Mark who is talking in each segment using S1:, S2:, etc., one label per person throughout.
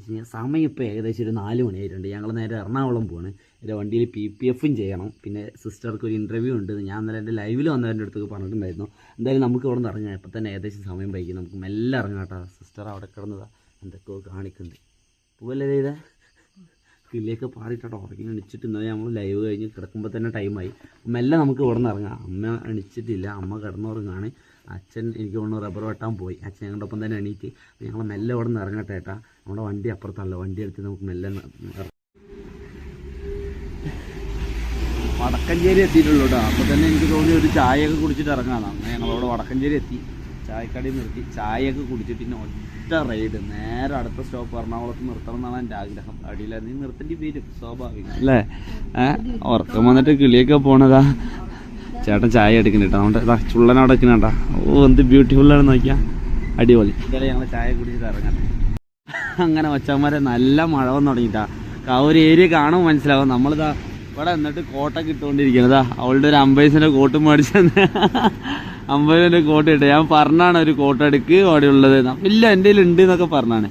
S1: വെച്ച് കഴിഞ്ഞാൽ സമയം ഇപ്പോൾ ഏകദേശം ഒരു നാല് മണിയായിട്ടുണ്ട്. ഞങ്ങൾ നേരെ എറണാകുളം പോവാണ് എന്റെ വണ്ടിയിൽ പി പി എഫും ചെയ്യണം. പിന്നെ സിസ്റ്റർക്ക് ഒരു ഇന്റർവ്യൂ ഉണ്ട്. ഞാൻ ഇന്നലെ എന്റെ ലൈവിൽ വന്നവരുടെ അടുത്ത് പറഞ്ഞിട്ടുണ്ടായിരുന്നു. എന്തായാലും നമുക്ക് ഇവിടെ നിന്ന് ഇറങ്ങാം. ഇപ്പം തന്നെ ഏകദേശം സമയം വൈകി. നമുക്ക് മെല്ലെ ഇറങ്ങാം കേട്ടോ. സിസ്റ്റർ അവിടെ കിടന്നതാ. എന്തൊക്കെയോ കാണിക്കുന്നുണ്ട്. പോവല്ലേ ഇതാ കിളിയൊക്കെ പാടിയിട്ടാണ് ഉറങ്ങി എണിച്ചിട്ട് ഇന്നലെ നമ്മൾ ലൈവ് കഴിഞ്ഞ് കിടക്കുമ്പോൾ തന്നെ ടൈമായി മെല്ലെ നമുക്ക് ഇവിടെ നിന്ന് ഇറങ്ങാം. അമ്മ എണിച്ചിട്ടില്ല. അമ്മ കിടന്നുറങ്ങാണ്. അച്ഛൻ എനിക്ക് തോന്നുന്നു റബ്ബർ വെട്ടാൻ പോയി. അച്ഛൻ ഞങ്ങളുടെ ഒപ്പം തന്നെ എണീറ്റ്. ഞങ്ങൾ മെല്ലെ ഇവിടെ നിന്ന് ഇറങ്ങട്ടെ ഏട്ടാ. നമ്മുടെ വണ്ടി അപ്പുറത്തല്ല. വണ്ടി എടുത്ത് നമുക്ക് മെല്ലെ വടക്കഞ്ചേരി എത്തിയിട്ടുള്ളൂ കേട്ടോ അപ്പോൾ തന്നെ എനിക്ക് തോന്നി ഒരു ചായയൊക്കെ കുടിച്ചിട്ട് ഇറങ്ങാനാണ് ഞങ്ങളവിടെ വടക്കഞ്ചേരി എത്തി. ചായക്കടയിൽ നിർത്തി. ചായയൊക്കെ കുടിച്ചിട്ട് പിന്നെ ഒറ്റ റൈഡ് നേരെ അടുത്ത സ്റ്റോപ്പ് എറണാകുളത്ത് നിർത്തണം എന്നാണ് എന്റെ ആഗ്രഹം. അടിയിലായിരുന്നു നിർത്തേണ്ടി വരും. സ്വാഭാവികം. അല്ലേ? ഉറക്കം വന്നിട്ട് കിളിയൊക്കെ പോണതാ. ചേട്ടൻ ചായ എടുക്കുന്നുണ്ട് അതുകൊണ്ട് ഇതാ ചുള്ളൻ അവിടെ വെക്കുന്നുണ്ടാ ഓ എന്ത് ബ്യൂട്ടിഫുൾ ആണ് നോക്കിയാ. അടിപൊളി. ഇന്നലെ ഞങ്ങൾ ചായ കുടിച്ചിട്ട് ഇറങ്ങട്ടെ അങ്ങനെ ഒച്ചമാരെ നല്ല മഴ വന്നു തുടങ്ങിട്ടാ. ആ ഒരു ഏരിയ കാണുമ്പോൾ മനസ്സിലാവും. നമ്മളിതാ ഇവിടെ എന്നിട്ട് കോട്ടൊക്കെ ഇട്ടുകൊണ്ടിരിക്കുന്നതാ അവളുടെ ഒരു അമ്പൈസിന്റെ കോട്ട് മേടിച്ചു അമ്പൈസിന്റെ കോട്ട് ഇട്ട്. ഞാൻ പറഞ്ഞാണ് ഒരു കോട്ട് എടുക്ക് അവിടെ ഉള്ളത്. ഇല്ല എന്റെ ഉണ്ട് എന്നൊക്കെ പറഞ്ഞാണ്.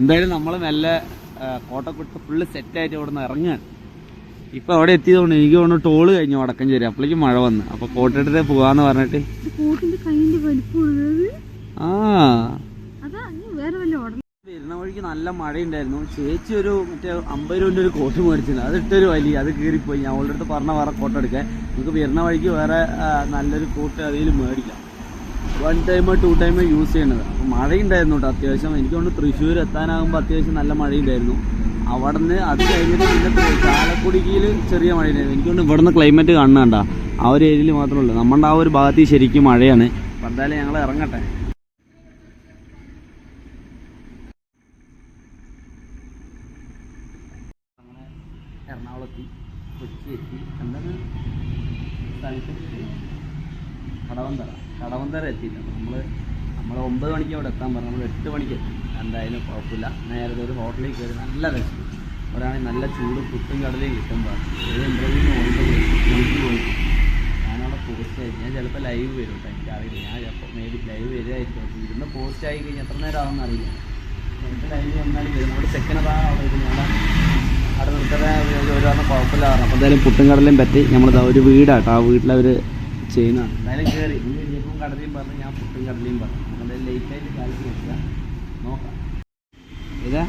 S1: എന്തായാലും നമ്മൾ നല്ല കോട്ടക്കുട്ട് ഫുള്ള് സെറ്റായിട്ട് ഇവിടെ നിന്ന് ഇറങ്ങുകയാണ്. ഇപ്പൊ അവിടെ എത്തിയതുകൊണ്ട് എനിക്ക് തോന്നുന്നു ടോൾ കഴിഞ്ഞു വടക്കം ചേരി. അപ്പോഴേക്കും മഴ വന്ന്. അപ്പൊ കോട്ടെടുത്ത് പോവാന്ന് പറഞ്ഞിട്ട്. ആ. വരുന്ന വഴിക്ക് നല്ല മഴയുണ്ടായിരുന്നു. ചേച്ചി ഒരു മറ്റേ അമ്പത് രൂപന്റെ ഒരു കോട്ട് മേടിച്ചിരുന്നു. അത് ഇട്ടൊരു വലിയ അത് കീറിപ്പോയി. ഞാൻ അവളുടെ അടുത്ത് പറഞ്ഞ വേറെ കോട്ട് എടുക്കാൻ. നമുക്ക് വരുന്ന വഴിക്ക് വേറെ നല്ലൊരു കോട്ട് അതിൽ മേടിക്കാം. വൺ ടൈമോ ടു ടൈമോ യൂസ് ചെയ്യണത് അപ്പോൾ മഴയുണ്ടായിരുന്നു കേട്ടോ അത്യാവശ്യം. എനിക്ക് തോന്നുന്നു തൃശ്ശൂർ എത്താനാകുമ്പോൾ അത്യാവശ്യം നല്ല മഴയുണ്ടായിരുന്നു. അവിടെ നിന്ന് അത് കഴിഞ്ഞിട്ട് പിന്നെ ചാലക്കുടിക്കിൽ ചെറിയ മഴയുണ്ടായിരുന്നു എനിക്ക് തോന്നുന്നു ഇവിടെ നിന്ന് ക്ലൈമറ്റ് കാണുന്നുണ്ട ആ ഒരു ഏരിയയിൽ മാത്രമേ ഉള്ളൂ. നമ്മുടെ ആ ഒരു ഭാഗത്ത് ശരിക്കും മഴയാണ്. അപ്പം എന്തായാലും ഞങ്ങൾ ഇറങ്ങട്ടെ. എറണാകുളത്തി കൊച്ചി എത്തി. എന്താണ്? കടവന്തറ. കടവന്തറ എത്തിയിട്ടുണ്ട്. നമ്മൾ നമ്മൾ ഒമ്പത് മണിക്ക് അവിടെ എത്താൻ പറഞ്ഞു. നമ്മൾ എട്ട് മണിക്ക് എത്തി. എന്തായാലും കുഴപ്പമില്ല. നേരത്തെ ഒരു ഹോട്ടലിൽ കയറി നല്ല രസം ഒരാണെങ്കിൽ നല്ല ചൂട് പുട്ടും കടലയും കിട്ടുമ്പോൾ ഏത് ഇന്റർവ്യൂവിന് പോയിട്ട് ജോലിക്ക് പോയിട്ട് ഞാനവിടെ പോസ്റ്റ് ആയി. ഞാൻ ചിലപ്പോൾ ലൈവ് വരും കേട്ടോ. എനിക്കറിയില്ല. ഞാൻ ചിലപ്പോൾ മേ ബി ലൈവ് അപ്പോൾ ഇരുന്ന് പോസ്റ്റ് ആയി കഴിഞ്ഞാൽ എത്ര നേരം ആവുമെന്ന് അറിയില്ല. ചിലപ്പോൾ ലൈവ് വന്നാലും വരും. നമ്മുടെ ചെക്കനതാണ് അവിടെ ഇരുന്ന് അവിടെ നിർത്തണ ഒരു പറഞ്ഞ കുഴപ്പമില്ല. പറഞ്ഞു അപ്പോൾ എന്തായാലും പുട്ടും കടലയും പറ്റി. നമ്മളിതാ ഒരു വീടാട്ടോ. ആ വീട്ടിലവർ ചെയ്യുന്നതാണ്. എന്തായാലും കയറി ഇനി ഇനിയിപ്പം കടലയും പറഞ്ഞു. ഞാൻ പുട്ടും കടലയും പറഞ്ഞു. എന്തായാലും ലേറ്റ് ആയിട്ട് കാലത്ത് നോക്കുക നോക്കാം ഇതാ.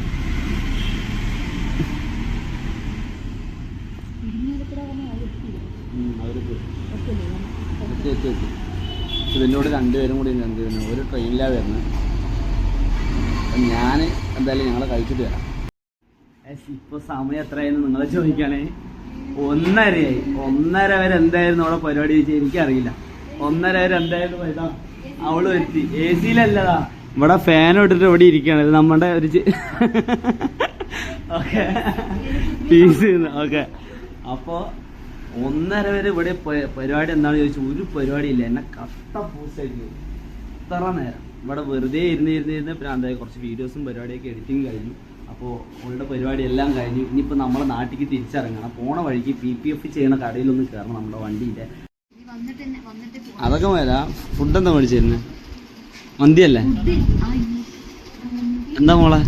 S1: എത്തി രണ്ടുപേരും കൂടി ചെയ്യുന്നു? ഒരു ട്രെയിനിലാണ് വരുന്നത് ഞാൻ എന്തായാലും ഞങ്ങളെ കഴിച്ചിട്ട് വരാം. ഇപ്പൊ സമയം എത്രയായിരുന്നു നിങ്ങളെ ചോദിക്കാനേ? ഒന്നരയായി. ഒന്നര വരെ എന്തായിരുന്നു അവിടെ പരിപാടി ചോദിച്ചാൽ എനിക്കറിയില്ല. ഒന്നര വരെ എന്തായിരുന്നു അവൾ എത്തി. എ സിയിലല്ലതാ. ഇവിടെ ഫാൻ ഇട്ടിട്ട് ഇവിടെ ഇരിക്കുകയാണ്. ഇത് നമ്മുടെ ഒരു ഓക്കെ പീസ് ഓക്കെ അപ്പോ ഒന്നര വരെ ഇവിടെ പരിപാടി എന്താണ് ചോദിച്ചു. ഒരു പരിപാടി ഇല്ല. എന്നെ കട്ട പൂസായിട്ട്. ഇത്ര നേരം. ഇവിടെ വെറുതെ ഇരുന്ന് ഇരുന്ന് ഇരുന്ന് പ്രാന്തായി കുറച്ച് വീഡിയോസും പരിപാടിയൊക്കെ എഡിറ്റിംഗ് കഴിഞ്ഞു. അപ്പോൾ അവളുടെ പരിപാടി എല്ലാം കഴിഞ്ഞു. ഇനിയിപ്പോൾ നമ്മളെ നാട്ടിലേക്ക് തിരിച്ചിറങ്ങണം. പോണ വഴിക്ക് പി പി എഫ് ചെയ്യണ കടയിലൊന്ന് കയറണം നമ്മുടെ
S2: വണ്ടിയിന്റെ.
S1: അതൊക്കെ വരാം ഫുഡ് എന്താ മേടിച്ചിരുന്നത് മന്തിയല്ലേ? എന്താ മോളെ.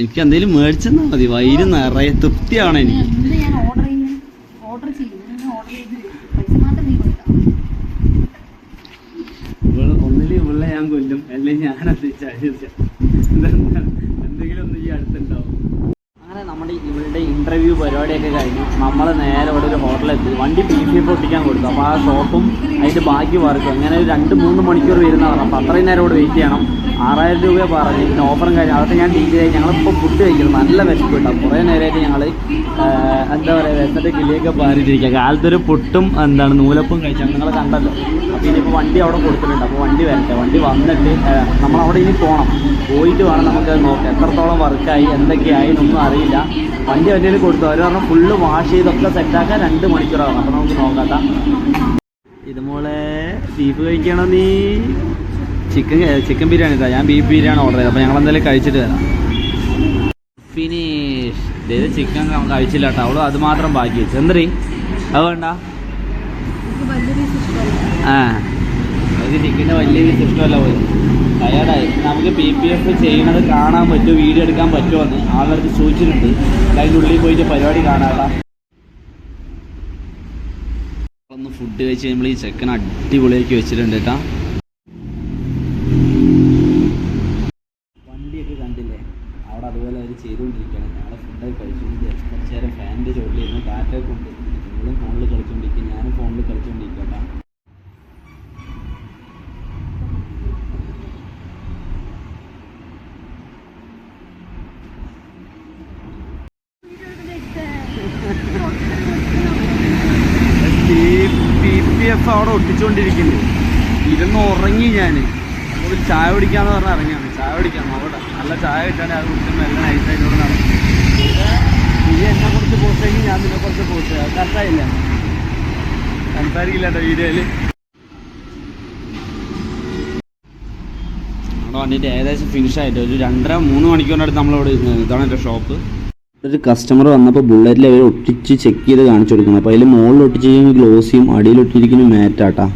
S1: എനിക്ക് എന്തെങ്കിലും മേടിച്ചെന്നാ മതി. വൈര് നിറയെ തൃപ്തിയാണ് എനിക്ക്.
S2: ഒന്നിൽ
S1: ഇവളെ ഞാൻ കൊല്ലും. അല്ലെങ്കിൽ ഞാൻ എന്തെങ്കിലും ഒന്ന് ഈ അടുത്തുണ്ടാവും. ഇന്റർവ്യൂ പരിപാടിയൊക്കെ കഴിഞ്ഞു. നമ്മൾ നേരെ ഇവിടെ ഒരു ഹോട്ടലെത്തി വണ്ടി പി പി എഫ് ഒട്ടിക്കാൻ കൊടുത്തു. അപ്പോൾ ആ ഷോപ്പും അതിന്റെ ബാക്കി വർക്കും അങ്ങനെ രണ്ട് മൂന്ന് മണിക്കൂർ വരുന്ന പറഞ്ഞു അപ്പോൾ അത്രയും നേരം ഇവിടെ വെയിറ്റ് ചെയ്യണം. ആറായിരം രൂപ പറഞ്ഞു ഇതിന് ഓഫറും കാര്യം അതൊക്കെ ഞാൻ ഡീറ്റെയിൽ ആയി ഞങ്ങളിപ്പോൾ ഫുഡ് കഴിക്കണം നല്ല വിശപ്പ് കിട്ടാം. കുറേ നേരമായിട്ട് ഞങ്ങൾ എന്താ പറയുക വിശന്നിട്ട് കിളിയൊക്കെ പാരിച്ചിരിക്കുക കാലത്തൊരു പുട്ടും എന്താണ് നൂലപ്പും കഴിച്ചാൽ നിങ്ങൾ കണ്ടല്ലോ. അപ്പോൾ ഇനിയിപ്പോൾ വണ്ടി അവിടെ കൊടുത്തിട്ടുണ്ട്. അപ്പോൾ വണ്ടി വരട്ടെ. വണ്ടി വന്നിട്ട് നമ്മളവിടെ ഇനി പോകണം പോയിട്ട് വേണം നമുക്ക് നോക്കാം. എത്രത്തോളം വർക്കായി എന്തൊക്കെയായി എന്നൊന്നും അറിയില്ല. വണ്ടി വണ്ടിയിൽ കൊടുത്തു അവർ പറഞ്ഞു ഫുള്ള് വാഷ് ചെയ്തൊക്കെ സെറ്റാക്കാൻ രണ്ട് മണിക്കൂറാണ് അപ്പം നമുക്ക് നോക്കാത്ത ഇത് മോളെ ബീഫ് കഴിക്കണോ നീ? ചിക്കൻ ചിക്കൻ ബിരിയാണി ഇതാ ഞാൻ ബീഫ് ബിരിയാണി ഓർഡർ ചെയ്തത്. അപ്പോൾ ഞങ്ങൾ എന്തായാലും കഴിച്ചിട്ട് തരാം ഫിനിഷ് ഇതേത് ചിക്കൻ കഴിച്ചില്ല കേട്ടോ അവളും അത് മാത്രം ബാക്കി വെച്ചു. എന്തരീ അത് വേണ്ട.
S2: എനിക്ക്
S1: ആ. നമുക്ക് ചിക്കന്റെ വലിയ ഇഷ്ടമല്ല പോയി നമുക്ക് പി പി എഫ് ചെയ്യണത് കാണാൻ പറ്റുമോ വീഡിയോ എടുക്കാൻ പറ്റുമോ എന്ന് ആളുകൾക്ക് ചോദിച്ചിട്ടുണ്ട്. അതിന്റെ ഉള്ളിൽ പോയിട്ട് പരിപാടി കാണാടാ ഒന്ന് ഫുഡ് കഴിച്ച് നമ്മൾ ഈ ചെക്കൻ അടിപൊളിയാക്കി വെച്ചിട്ടുണ്ട് കേട്ടാ. വണ്ടിയൊക്കെ കണ്ടില്ലേ? അവിടെ അതുപോലെ അവർ ചെയ്തുകൊണ്ടിരിക്കുകയാണ്. ഞങ്ങളെ ഫുഡൊക്കെ കഴിച്ചുകൊണ്ട് കുറച്ച് ഫാനിന്റെ ചോട്ടിലിരുന്ന് കാറ്റൊക്കെ ഉണ്ട്. ഫോണിൽ കളിച്ചുകൊണ്ടിരിക്കും ഞാനും ഫോണിൽ കളിച്ചുകൊണ്ടിരിക്കും കേട്ടോ പി എഫ് അവിടെ ഒട്ടിച്ചുകൊണ്ടിരിക്കുന്നു. ഇരുന്ന് ഉറങ്ങി ഞാൻ ഒരു ചായ കുടിക്കാന്ന് പറഞ്ഞാൽ ഇറങ്ങിയാണ്. ചായ കുടിക്കാം അവിടെ. നല്ല ചായ കിട്ടാണെങ്കിൽ അത് കുടിക്കുമ്പോൾ നല്ല നൈസായിട്ട് ഇവിടെ നടക്കും നീ എന്നെ കുറച്ച് പോസ്റ്റേക്ക് ഞാൻ നിന്നെ കുറച്ച് പോസ്റ്റ് അത് കറക്റ്റായില്ല സംസാരിക്കില്ല കേട്ടോ വീഡിയോയിൽ നമ്മുടെ ഏകദേശം ഫിനിഷ് ആയിട്ട് ഒരു രണ്ടര മൂന്ന് മണിക്കൂറിന്റെ അടുത്ത് നമ്മളിവിടെ ഇതാണ് എന്റെ ഷോപ്പ് ഒരു കസ്റ്റമർ വന്നപ്പോൾ ബുള്ളറ്റിൽ അവർ ഒട്ടിച്ച് ചെക്ക് ചെയ്ത് കാണിച്ചു കൊടുക്കുന്നത് അപ്പോൾ അതിൽ മുകളിൽ ഒട്ടിച്ചിരിക്കുന്ന ഗ്ലോസിയും അടിയിൽ ഒട്ടിയിരിക്കുന്ന മാറ്റാട്ടാ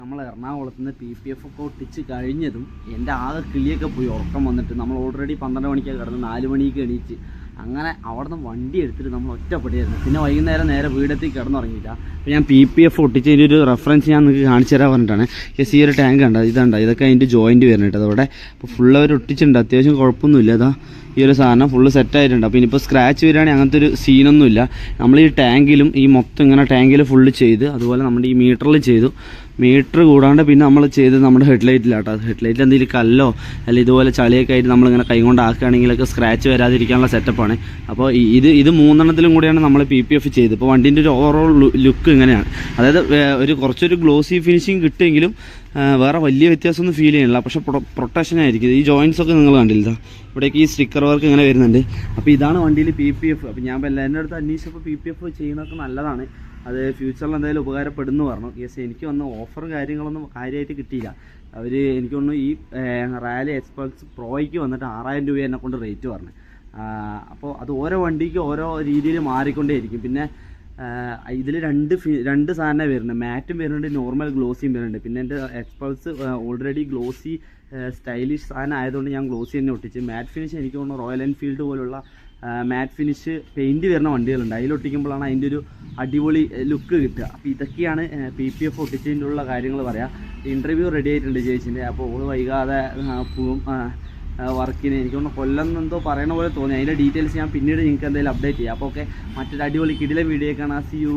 S1: നമ്മൾ എറണാകുളത്ത് നിന്ന് പി പി എഫ് ഒക്കെ ഒട്ടിച്ച് കഴിഞ്ഞതും എന്റെ ആകെ കിളിയൊക്കെ പോയി ഉറക്കം വന്നിട്ട് നമ്മൾ ഓൾറെഡി പന്ത്രണ്ട് മണിക്കാണ് കിടന്ന് നാല് മണിക്ക് എണീച്ച് അങ്ങനെ അവിടെ നിന്ന് വണ്ടി എടുത്തിട്ട് നമ്മൾ ഒറ്റപ്പെടിയായിരുന്നു പിന്നെ വൈകുന്നേരം നേരെ വീടെത്തി കിടന്നുറങ്ങിയില്ല. അപ്പോൾ ഞാൻ പി പി എഫ് ഒട്ടിച്ചതിന്റെ ഒരു റെഫറൻസ് ഞാൻ നിങ്ങൾക്ക് കാണിച്ചു തരാൻ പറഞ്ഞിട്ടാണ്. എസ് ഈ ഒരു ടാങ്ക് ഉണ്ട് ഇതുണ്ട്? ഇതൊക്കെ അതിന്റെ ജോയിന്റ് വരുന്നുണ്ട് അതവിടെ അപ്പോൾ ഫുൾ അവർ ഒട്ടിച്ചിട്ടുണ്ട്. അത്യാവശ്യം കുഴപ്പമൊന്നുമില്ല അതാ ഈ ഒരു സാധനം ഫുള്ള് സെറ്റായിട്ടുണ്ട് അപ്പോൾ ഇനിയിപ്പോൾ സ്ക്രാച്ച് വരികയാണെങ്കിൽ അങ്ങനത്തെ ഒരു സീനൊന്നുമില്ല നമ്മൾ ഈ ടാങ്കിലും ഈ മൊത്തം ഇങ്ങനെ ടാങ്കിൽ ഫുള്ള് ചെയ്ത് അതുപോലെ നമ്മുടെ ഈ മീറ്ററിൽ ചെയ്തു. മീറ്റർ കൂടാണ്ട് പിന്നെ നമ്മൾ ചെയ്ത് നമ്മുടെ ഹെഡ്ലൈറ്റിലാട്ടോ ഹെഡ്ലൈറ്റിൽ എന്തെങ്കിലും കല്ലോ അല്ലെങ്കിൽ ഇതുപോലെ ചളിയൊക്കെ ആയിട്ട് നമ്മളിങ്ങനെ കൈകൊണ്ട് ആക്കുകയാണെങ്കിലൊക്കെ സ്ക്രാച്ച് വരാതിരിക്കാനുള്ള സെറ്റപ്പാണ് അപ്പോൾ ഇത് ഇത് മൂന്നെണ്ണത്തിലും കൂടിയാണ് നമ്മൾ പി പി എഫ് ചെയ്ത് ഇപ്പോൾ വണ്ടീന്റെ ഒരു ഓവറോൾ ലുക്ക് ഇങ്ങനെയാണ്. അതായത് ഒരു കുറച്ചൊരു ഗ്ലോസി ഫിനിഷിങ് കിട്ടുമെങ്കിലും വേറെ വലിയ വ്യത്യാസമൊന്നും ഫീൽ ചെയ്യണില്ല പക്ഷേ പ്രൊട്ടക്ഷൻ ആയിരിക്കും. ഈ ജോയിൻസ് ഒക്കെ നിങ്ങൾ കണ്ടില്ല? ഇവിടേക്ക് ഈ സ്റ്റിക്കർ വർക്ക് ഇങ്ങനെ വരുന്നുണ്ട്. അപ്പോൾ ഇതാണ് വണ്ടിയിൽ പി പി എഫ് അപ്പോൾ ഞാൻ എല്ലാം എല്ലാവരുടെ അടുത്ത് അന്വേഷിച്ചപ്പോൾ പി പി എഫ് ചെയ്യുന്നതൊക്കെ നല്ലതാണ്. അത് ഫ്യൂച്ചറിൽ എന്തായാലും ഉപകാരപ്പെടുന്നു പറഞ്ഞു. യെസ് എനിക്ക് വന്ന ഓഫർ കാര്യങ്ങളൊന്നും കാര്യമായിട്ട് കിട്ടിയില്ല. അവർ എനിക്ക് ഈ റാലി എക്സ്പൾസ് പ്രോയ്ക്ക് വന്നിട്ട് ആറായിരം രൂപ എന്നെ കൊണ്ട് റേറ്റ് പറഞ്ഞു. അപ്പോൾ അത് ഓരോ വണ്ടിക്ക് ഓരോ രീതിയിൽ മാറിക്കൊണ്ടേയിരിക്കും. പിന്നെ ഇതിൽ രണ്ട് രണ്ട് സാധനം വരുന്നുണ്ട്. മാറ്റും വരുന്നുണ്ട് നോർമൽ ഗ്ലോസിയും വരുന്നുണ്ട്. പിന്നെ എന്റെ എക്സ്പൾസ് ഓൾറെഡി ഗ്ലോസി സ്റ്റൈലിഷ് സാധനം ആയതുകൊണ്ട് ഞാൻ ഗ്ലോസി തന്നെ ഒട്ടിച്ച്. മാറ്റ് ഫിനിഷ് എനിക്ക് തോന്നുന്നു റോയൽ എൻഫീൽഡ് പോലുള്ള മാറ്റ് ഫിനിഷ് പെയിന്റ് വരുന്ന വണ്ടികളുണ്ട്. അതിൽ ഒട്ടിക്കുമ്പോഴാണ് അതിന്റെ ഒരു അടിപൊളി ലുക്ക് കിട്ടുക. അപ്പോൾ ഇതൊക്കെയാണ് പി പി എഫ് ഒട്ടിച്ചതിന്റെ ഉള്ള കാര്യങ്ങൾ പറയാം. ഇന്റർവ്യൂ റെഡി ആയിട്ടുണ്ട് ചേച്ചിന്റെ. അപ്പോൾ ഓൾ വൈകാതെ പോവും. വർക്കിന്. എനിക്ക് തോന്നുന്നു കൊല്ലം എന്തോ പറയണ പോലെ തോന്നി. അതിന്റെ ഡീറ്റെയിൽസ് ഞാൻ പിന്നീട് നിങ്ങൾക്ക് എന്തെങ്കിലും അപ്ഡേറ്റ് ചെയ്യാം. അപ്പോൾ ഓക്കെ മറ്റൊരു അടിപൊളി കിടിലെ വീഡിയോ കാണാം സി യു